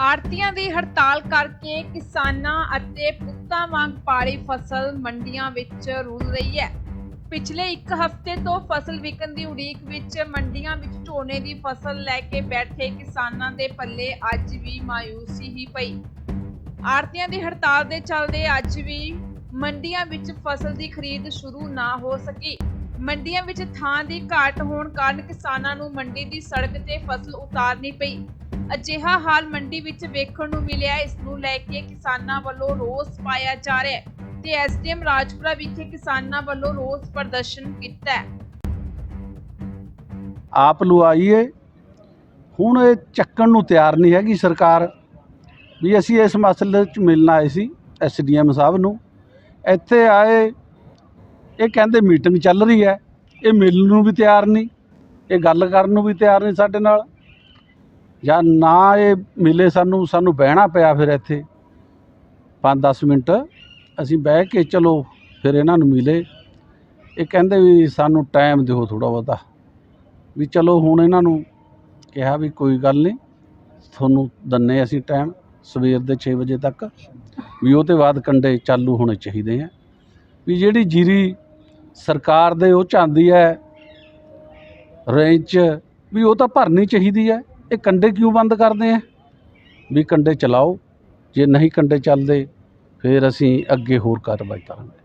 ਆੜਤੀਆਂ ਦੀ ਹੜਤਾਲ ਕਰਕੇ ਕਿਸਾਨਾਂ ਅਤੇ ਪੁੱਤਾਂ ਵਾਂਗ ਪਾਲੀ ਫਸਲ ਮੰਡੀਆਂ ਵਿੱਚ ਰੁਲ ਰਹੀ ਹੈ। ਪਿਛਲੇ ਇੱਕ ਹਫ਼ਤੇ ਤੋਂ ਫਸਲ ਵਿਕਣ ਦੀ ਉਡੀਕ ਵਿੱਚ ਮੰਡੀਆਂ ਵਿੱਚ ਝੋਨੇ ਦੀ ਫਸਲ ਲੈ ਕੇ ਬੈਠੇ ਕਿਸਾਨਾਂ ਦੇ ਪੱਲੇ ਅੱਜ ਵੀ ਮਾਯੂਸੀ ਹੀ ਪਈ। ਆੜਤੀਆਂ ਦੀ ਹੜਤਾਲ ਦੇ ਚੱਲਦੇ ਅੱਜ ਵੀ ਮੰਡੀਆਂ ਵਿੱਚ ਫਸਲ ਦੀ ਖਰੀਦ ਸ਼ੁਰੂ ਨਾ ਹੋ ਸਕੀ। ਮੰਡੀਆਂ ਵਿੱਚ ਥਾਂ ਦੀ ਘਾਟ ਹੋਣ ਕਾਰਨ ਕਿਸਾਨਾਂ ਨੂੰ ਮੰਡੀ ਦੀ ਸੜਕ ਤੇ ਫਸਲ ਉਤਾਰਨੀ ਪਈ। ਅਜਿਹਾ ਹਾਲ ਮੰਡੀ ਵਿੱਚ ਵੇਖਣ ਨੂੰ ਮਿਲਿਆ, ਇਸ ਨੂੰ ਲੈ ਕੇ ਕਿਸਾਨਾਂ ਵੱਲੋਂ ਰੋਸ ਪਾਇਆ ਜਾ ਰਿਹਾ ਹੈ ਤੇ ਐਸਡੀਐਮ ਰਾਜਪੁਰਾ ਵਿਖੇ ਕਿਸਾਨਾਂ ਵੱਲੋਂ ਰੋਸ ਪ੍ਰਦਰਸ਼ਨ ਕੀਤਾ ਹੈ। ਆਪ ਲੁਆਈਏ ਹੁਣ ਇਹ ਚੱਕਣ ਨੂੰ ਤਿਆਰ ਨਹੀਂ ਹੈਗੀ ਸਰਕਾਰ ਵੀ ਅਸੀਂ ਇਸ ਮਸਲੇ 'ਚ ਮਿਲਣ ਆਏ ਸੀ ਐਸਡੀਐਮ ਸਾਹਿਬ ਨੂੰ। ਇੱਥੇ ਆਏ ਇਹ ਕਹਿੰਦੇ ਮੀਟਿੰਗ ਚੱਲ ਰਹੀ ਹੈ, ਇਹ ਮਿਲਣ ਨੂੰ ਵੀ ਤਿਆਰ ਨਹੀਂ, ਇਹ ਗੱਲ ਕਰਨ ਨੂੰ ਵੀ ਤਿਆਰ ਨਹੀਂ ਸਾਡੇ ਨਾਲ। ਜਾਂ ਨਾ ਇਹ ਮਿਲੇ ਸਾਨੂੰ ਸਾਨੂੰ ਬਹਿਣਾ ਪਿਆ ਫਿਰ ਇੱਥੇ। 5-10 ਮਿੰਟ ਅਸੀਂ ਬਹਿ ਕੇ ਚਲੋ, ਫਿਰ ਇਹਨਾਂ ਨੂੰ ਮਿਲੇ। ਇਹ ਕਹਿੰਦੇ ਵੀ ਸਾਨੂੰ ਟਾਈਮ ਦਿਓ ਥੋੜ੍ਹਾ ਬਹੁਤਾ। ਵੀ ਚਲੋ ਹੁਣ ਇਹਨਾਂ ਨੂੰ ਕਿਹਾ ਵੀ ਕੋਈ ਗੱਲ ਨਹੀਂ, ਤੁਹਾਨੂੰ ਦੰਨੇ ਅਸੀਂ ਟਾਈਮ ਸਵੇਰ ਦੇ 6 ਵਜੇ ਤੱਕ। ਵੀ ਉਹ ਤੋਂ ਬਾਅਦ ਕੰਡੇ ਚਾਲੂ ਹੋਣੇ ਚਾਹੀਦੇ ਆ। ਵੀ ਜਿਹੜੀ ਜੀਰੀ ਸਰਕਾਰ ਦੇ ਉਹ ਚਾਹੁੰਦੀ ਹੈ ਰੇਂਜ ਵੀ ਉਹ ਤਾਂ ਭਰਨੀ ਚਾਹੀਦੀ ਹੈ। ਇਹ ਕੰਡੇ ਕਿਉਂ ਬੰਦ ਕਰਦੇ ਆ? ਵੀ ਕੰਡੇ ਚਲਾਓ ਜੇ ਨਹੀਂ ਕੰਡੇ ਚੱਲਦੇ ਫਿਰ ਅਸੀਂ ਅੱਗੇ ਹੋਰ ਕਾਰਵਾਈ ਕਰਾਂਗੇ।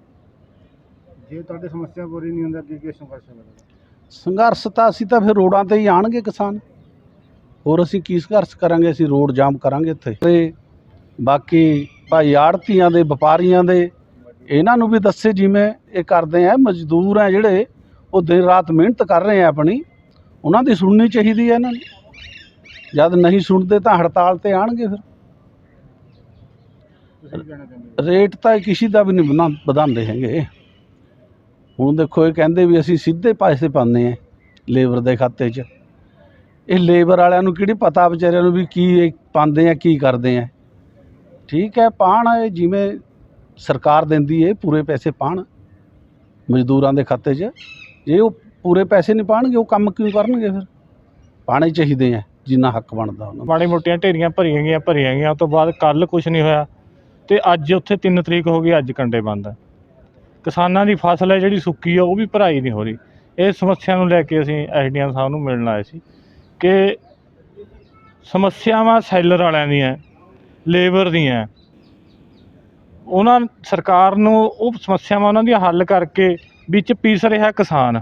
ਜੇ ਤੁਹਾਡੀ ਸਮੱਸਿਆ ਪੂਰੀ ਨਹੀਂ ਹੁੰਦੀ ਅੱਗੇ ਕੀ ਸੰਘਰਸ਼ ਹੋਵੇਗਾ? ਸੰਘਰਸ਼ ਤਾਂ ਅਸੀਂ ਤਾਂ ਫਿਰ ਰੋਡਾਂ ਤੇ ਹੀ ਆਣਗੇ ਕਿਸਾਨ। ਹੋਰ ਅਸੀਂ ਕੀ ਸੰਘਰਸ਼ ਕਰਾਂਗੇ? ਅਸੀਂ ਰੋਡ ਜਾਮ ਕਰਾਂਗੇ ਇੱਥੇ। ਤੇ ਬਾਕੀ ਭਾਈ ਆੜਤੀਆਂ ਦੇ ਵਪਾਰੀਆਂ ਦੇ ਇਹਨਾਂ ਨੂੰ ਵੀ ਦੱਸੇ ਜਿਵੇਂ ਇਹ ਕਰਦੇ ਆ ਮਜ਼ਦੂਰ ਆ ਜਿਹੜੇ ਉਹ ਦਿਨ ਰਾਤ ਮਿਹਨਤ ਕਰ ਰਹੇ ਆ ਆਪਣੀ ਉਹਨਾਂ ਦੀ ਸੁਣਨੀ ਚਾਹੀਦੀ ਹੈ ਇਹਨਾਂ ਨੂੰ। ਜਦ ਨਹੀਂ ਸੁਣਦੇ ਤਾਂ ਹੜਤਾਲ ਤੇ ਆਣਗੇ ਫਿਰ। ਰੇਟ ਤਾਂ ਕਿਸੇ ਦਾ ਵੀ ਨਹੀਂ ਵਧਾਉਂਦੇ ਹੈਗੇ। ਹੁਣ ਦੇਖੋ ਇਹ ਕਹਿੰਦੇ ਵੀ ਅਸੀਂ ਸਿੱਧੇ ਪੈਸੇ ਪਾਉਂਦੇ ਆ ਲੇਬਰ ਦੇ ਖਾਤੇ 'ਚ। ਇਹ ਲੇਬਰ ਵਾਲਿਆਂ ਨੂੰ ਕਿਹੜੀ ਪਤਾ ਵਿਚਾਰਿਆਂ ਨੂੰ ਵੀ ਕੀ ਪਾਉਂਦੇ ਆ ਕੀ ਕਰਦੇ ਆ। ਠੀਕ ਹੈ ਪਾਣ ਇਹ ਜਿਵੇਂ ਸਰਕਾਰ ਦਿੰਦੀ ਹੈ ਪੂਰੇ ਪੈਸੇ ਪਾਣ ਮਜ਼ਦੂਰਾਂ ਦੇ ਖਾਤੇ 'ਚ। ਜੇ ਉਹ ਪੂਰੇ ਪੈਸੇ ਨਹੀਂ ਪਾਣਗੇ, ਉਹ ਕੰਮ ਕਿਉਂ ਕਰਨਗੇ ਫਿਰ? ਪਾਣੇ ਚਾਹੀਦੇ ਆ, ਜਿੰਨਾ ਹੱਕ ਬਣਦਾ ਉਹਨਾਂ ਮਾੜੀ ਮੋਟੀਆਂ ਢੇਰੀਆਂ ਭਰੀਆਂ ਗਈਆਂ ਭਰੀਆਂ ਗਈਆਂ ਉਸ ਤੋਂ ਬਾਅਦ ਕੱਲ ਕੁਝ ਨਹੀਂ ਹੋਇਆ। ਤੇ ਅੱਜ ਉੱਥੇ 3 ਤਰੀਕ ਹੋ ਗਈ, ਅੱਜ ਕੰਡੇ ਬੰਦ। ਆ ਕਿਸਾਨਾਂ ਦੀ ਫਸਲ ਹੈ ਜਿਹੜੀ ਸੁੱਕੀ ਆ, ਉਹ ਵੀ ਭਰਾਈ ਨਹੀਂ ਹੋ ਰਹੀ। ਇਹ ਸਮੱਸਿਆ ਨੂੰ ਲੈ ਕੇ ਅਸੀਂ ਐਸਡੀਐਮ ਸਾਹਿਬ ਨੂੰ ਮਿਲਣ ਆਏ ਸੀ ਕਿ ਸਮੱਸਿਆਵਾਂ ਸੈਲਰ ਵਾਲਿਆਂ ਦੀਆਂ, ਲੇਬਰ ਦੀਆਂ ਉਹਨਾਂ ਸਰਕਾਰ ਨੂੰ ਉਹ ਸਮੱਸਿਆਵਾਂ ਉਹਨਾਂ ਦੀਆਂ ਹੱਲ ਕਰਕੇ ਵਿੱਚ ਪੀਸ ਰਿਹਾ ਕਿਸਾਨ।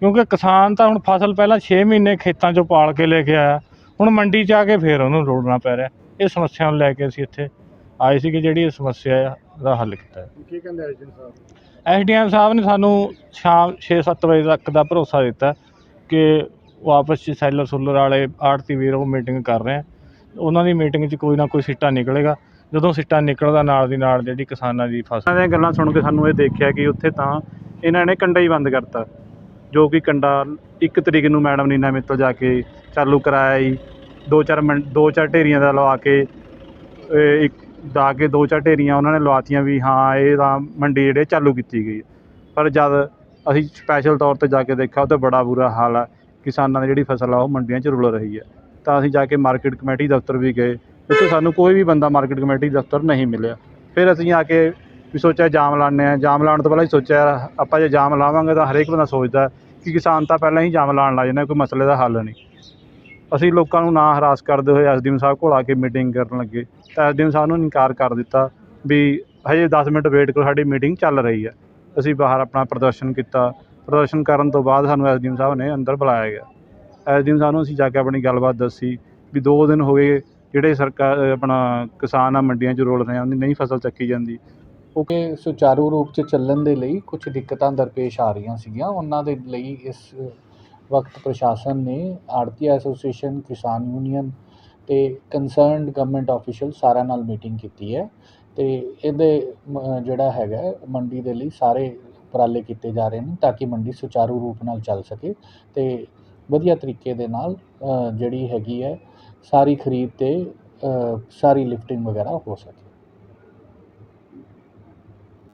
ਕਿਉਂਕਿ ਕਿਸਾਨ ਤਾਂ ਹੁਣ ਫਸਲ ਪਹਿਲਾਂ 6 ਮਹੀਨੇ ਖੇਤਾਂ 'ਚੋਂ ਪਾਲ ਕੇ ਲੈ ਕੇ ਆਇਆ ਹੁਣ ਮੰਡੀ 'ਚ ਆ ਕੇ ਫੇਰ ਉਹਨੂੰ ਰੋੜਨਾ ਪੈ ਰਿਹਾ। ਇਹ ਸਮੱਸਿਆ ਨੂੰ ਲੈ ਕੇ ਅਸੀਂ ਇੱਥੇ ਆਏ ਸੀ ਕਿ ਜਿਹੜੀ ਇਹ ਸਮੱਸਿਆ ਦਾ ਹੱਲ ਕੀਤਾ। ਹੈ ਕੀ ਕਹਿੰਦੇ ਐਜਨ ਸਾਹਿਬ? ਐਸਡੀਐਮ ਸਾਹਿਬ ਨੇ ਸਾਨੂੰ ਸ਼ਾਮ 6-7 ਵਜੇ ਤੱਕ ਦਾ ਭਰੋਸਾ ਦਿੱਤਾ ਕਿ ਉਹ ਆਪਸ 'ਚ ਸੈਲਰ ਸੁਲਰ ਵਾਲੇ ਆੜਤੀ ਵੀਰ ਉਹ ਮੀਟਿੰਗ ਕਰ ਰਹੇ ਆ। ਉਹਨਾਂ ਦੀ ਮੀਟਿੰਗ 'ਚ ਕੋਈ ਨਾ ਕੋਈ ਸਿੱਟਾ ਨਿਕਲੇਗਾ। ਜਦੋਂ ਸਿੱਟਾ ਨਿਕਲਦਾ ਨਾਲ ਦੀ ਨਾਲ ਜਿਹੜੀ ਕਿਸਾਨਾਂ ਦੀ ਫਸਲ ਦੀਆਂ ਗੱਲਾਂ ਸੁਣ ਕੇ ਸਾਨੂੰ ਇਹ ਦੇਖਿਆ ਕਿ ਉੱਥੇ ਤਾਂ ਇਹਨਾਂ ਨੇ ਕੰਡਾ ਹੀ ਬੰਦ ਕਰਤਾ, ਜੋ ਕਿ ਕੰਡਾ ਇੱਕ ਤਰੀਕ ਨੂੰ ਮੈਡਮ ਨੀਨਾ ਮਿੱਤਲ ਜਾ ਕੇ ਚਾਲੂ ਕਰਾਇਆ ਜੀ। ਦੋ ਚਾਰ ਮਿੰਟ, ਦੋ ਚਾਰ ਢੇਰੀਆਂ ਦਾ ਲਵਾ ਕੇ ਇੱਕ ਦਾ ਕੇ ਦੋ ਚਾਰ ਢੇਰੀਆਂ ਉਹਨਾਂ ਨੇ ਲਵਾਤੀਆਂ ਵੀ ਹਾਂ, ਇਹ ਤਾਂ ਮੰਡੀ ਜਿਹੜੇ ਚਾਲੂ ਕੀਤੀ ਗਈ ਪਰ ਜਦ ਅਸੀਂ ਸਪੈਸ਼ਲ ਤੌਰ ਤੇ ਜਾ ਕੇ ਦੇਖਿਆ, ਉਹ ਤਾਂ ਬੜਾ ਬੁਰਾ ਹਾਲ ਆ। ਕਿਸਾਨਾਂ ਦੀ ਜਿਹੜੀ ਫਸਲ ਆ, ਉਹ ਮੰਡੀਆਂ 'ਚ ਰੁਲ ਰਹੀ ਹੈ। ਤਾਂ ਅਸੀਂ ਜਾ ਕੇ ਮਾਰਕੀਟ ਕਮੇਟੀ ਦਫ਼ਤਰ ਵੀ ਗਏ। ਉੱਥੇ ਸਾਨੂੰ ਕੋਈ ਵੀ ਬੰਦਾ ਮਾਰਕੀਟ ਕਮੇਟੀ ਦਫ਼ਤਰ ਨਹੀਂ ਮਿਲਿਆ। ਫਿਰ ਅਸੀਂ ਆ ਕੇ ਵੀ ਸੋਚਿਆ ਜਾਮ ਲਾਉਂਦੇ ਆ ਜਾਮ ਲਾਉਣ ਤੋਂ ਪਹਿਲਾਂ ਹੀ ਸੋਚਿਆ, ਆਪਾਂ ਜੇ ਜਾਮ ਲਾਵਾਂਗੇ ਤਾਂ ਹਰੇਕ ਬੰਦਾ ਸੋਚਦਾ ਕਿ ਕਿਸਾਨ ਤਾਂ ਪਹਿਲਾਂ ਹੀ ਜਾਮ ਲਾਉਣ ਲੱਗ ਜਾਂਦਾ, ਕੋਈ ਮਸਲੇ ਦਾ ਹੱਲ ਨਹੀਂ। ਅਸੀਂ ਲੋਕਾਂ ਨੂੰ ਨਾ ਹਰਾਸ ਕਰਦੇ ਹੋਏ ਐਸਡੀਐਮ ਸਾਹਿਬ ਕੋਲ ਆ ਕੇ ਮੀਟਿੰਗ ਕਰਨ ਲੱਗੇ। ਤਾਂ ਐਸਡੀਐਮ ਸਾਹਿਬ ਨੂੰ ਇਨਕਾਰ ਕਰ ਦਿੱਤਾ ਵੀ ਹਜੇ 10 ਮਿੰਟ ਵੇਟ ਕਰੋ, ਸਾਡੀ ਮੀਟਿੰਗ ਚੱਲ ਰਹੀ ਹੈ। ਅਸੀਂ ਬਾਹਰ ਆਪਣਾ ਪ੍ਰਦਰਸ਼ਨ ਕੀਤਾ। ਪ੍ਰਦਰਸ਼ਨ ਕਰਨ ਤੋਂ ਬਾਅਦ ਸਾਨੂੰ ਐਸਡੀਐਮ ਸਾਹਿਬ ਨੇ ਅੰਦਰ ਬੁਲਾਇਆ ਗਿਆ। ਐਸਡੀਐਮ ਸਾਹਿਬ ਨੂੰ ਅਸੀਂ ਜਾ ਕੇ ਆਪਣੀ ਗੱਲਬਾਤ ਦੱਸੀ ਵੀ ਦੋ ਦਿਨ ਹੋ ਗਏ ਜਿਹੜੇ ਸਰਕਾਰ ਆਪਣਾ ਕਿਸਾਨ ਆ, ਮੰਡੀਆਂ 'ਚ ਰੋਲ ਰਹੇ ਆ, ਉਹਦੀ ਨਹੀਂ ਫਸਲ ਚੱਕੀ ਜਾਂਦੀ। ਕਿ ਸੁਚਾਰੂ ਰੂਪ 'ਚ ਚੱਲਣ ਦੇ ਲਈ ਕੁਝ ਦਿੱਕਤਾਂ ਦਰਪੇਸ਼ ਆ ਰਹੀਆਂ ਸੀਗੀਆਂ। ਉਹਨਾਂ ਦੇ ਲਈ ਇਸ ਵਕਤ ਪ੍ਰਸ਼ਾਸਨ ਨੇ ਆੜਤੀ ਐਸੋਸੀਏਸ਼ਨ, ਕਿਸਾਨ ਯੂਨੀਅਨ ਤੇ ਕੰਸਰਨਡ ਗਵਰਨਮੈਂਟ ਆਫੀਸ਼ੀਅਲ ਸਾਰਿਆਂ ਨਾਲ ਮੀਟਿੰਗ ਕੀਤੀ ਹੈ ਤੇ ਇਹਦੇ ਜਿਹੜਾ ਹੈਗਾ ਮੰਡੀ ਦੇ ਲਈ ਸਾਰੇ ਉਪਰਾਲੇ ਕੀਤੇ ਜਾ ਰਹੇ ਨੇ ਤਾਂ ਕਿ ਮੰਡੀ ਸੁਚਾਰੂ ਰੂਪ ਨਾਲ ਚੱਲ ਸਕੇ ਤੇ ਵਧੀਆ ਤਰੀਕੇ ਦੇ ਨਾਲ ਜਿਹੜੀ ਹੈਗੀ ਹੈ ਸਾਰੀ ਖਰੀਦ ਤੇ ਸਾਰੀ ਲਿਫਟਿੰਗ ਵਗੈਰਾ ਹੋ ਸਕੇ।